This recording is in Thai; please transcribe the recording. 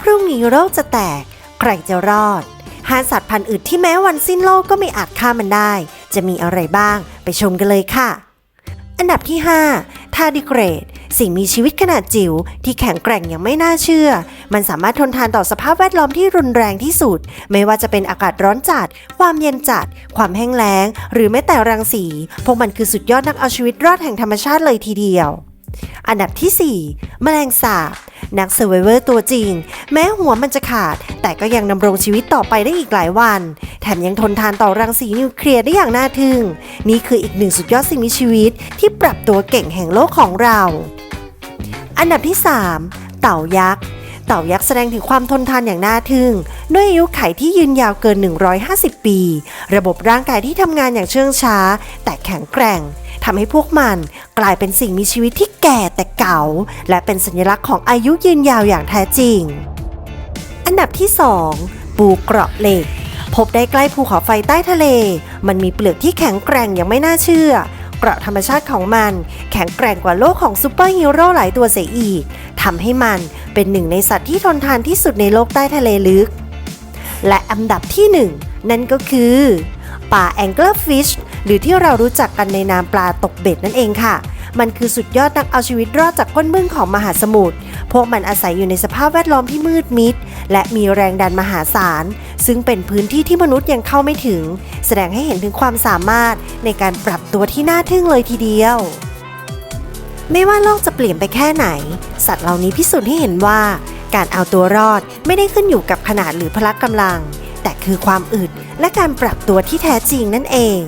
พรุ่งนี้โลกจะแตก ใครจะรอดหาสัตว์พันธุ์อื่นที่แม้วันสิ้นโลกก็ไม่อาจฆ่ามันได้ จะมีอะไรบ้างไปชมกันเลยค่ะ อันดับที่ 5 ทาดิเกรด สิ่งมีชีวิตขนาดจิ๋วที่แข็งแกร่งอย่างไม่น่าเชื่อ มันสามารถทนทานต่อสภาพแวดล้อมที่รุนแรงที่สุด ไม่ว่าจะเป็นอากาศร้อนจัด ความเย็นจัด ความแห้งแล้ง หรือแม้แต่รังสี พวกมันคือสุดยอดนักเอาชีวิตรอดแห่งธรรมชาติเลยทีเดียว อันดับที่ 4 แมลงสาบ นักเซอร์ไวเวอร์ตัวจริง แม้หัวมันจะขาด แต่ก็ยังดำรงชีวิตต่อไปได้อีกหลายวัน แถมยังทนทานต่อรังสีนิวเคลียร์ได้อย่างน่าทึ่ง นี่คืออีกหนึ่งสุดยอดสิ่งมีชีวิตที่ปรับตัวเก่งแห่งโลกของเรา อันดับที่ 3 เต่ายักษ์เต่ายักษ์แสดงถึงความทนทานอย่างน่าทึ่ง ด้วยอายุไขที่ยืนยาวเกิน 150 ปี ระบบร่างกายที่ทำงานอย่างเชื่องช้า แต่แข็งแกร่ง ทำให้พวกมันกลายเป็นสิ่งมีชีวิตที่แก่แต่เก่า และเป็นสัญลักษณ์ของอายุยืนยาวอย่างแท้จริง อันดับที่ 2 ปูเกราะเหล็ก พบได้ใกล้ภูเขาไฟใต้ทะเล มันมีเปลือกที่แข็งแกร่งอย่างไม่น่าเชื่อเกราะธรรมชาติของมันแข็งแกร่งกว่าโลกของซูเปอร์ฮีโร่หลายตัวเสียอีกทำให้มันเป็นหนึ่งในสัตว์ที่ทนทานที่สุดในโลกใต้ทะเลลึก และอันดับที่ห นั่นก็คือปลาแองเกิลฟิชหรือที่เรารู้จักกันในนามปลาตกเบ็ดนั่นเองค่ะ มันคือสุดยอดนักเอาชีวิตรอดจากก้นบึ้งของมหาสมุทร พวกมันอาศัยอยู่ในสภาพแวดล้อมที่มืดมิด และมีแรงดันมหาศาล ซึ่งเป็นพื้นที่ที่มนุษย์ยังเข้าไม่ถึง แสดงให้เห็นถึงความสามารถในการปรับตัวที่น่าทึ่งเลยทีเดียว ไม่ว่าโลกจะเปลี่ยนไปแค่ไหน สัตว์เหล่านี้พิสูจน์ให้เห็นว่า การเอาตัวรอดไม่ได้ขึ้นอยู่กับขนาดหรือพละกำลัง แต่คือความอึดและการปรับตัวที่แท้จริงนั่นเอง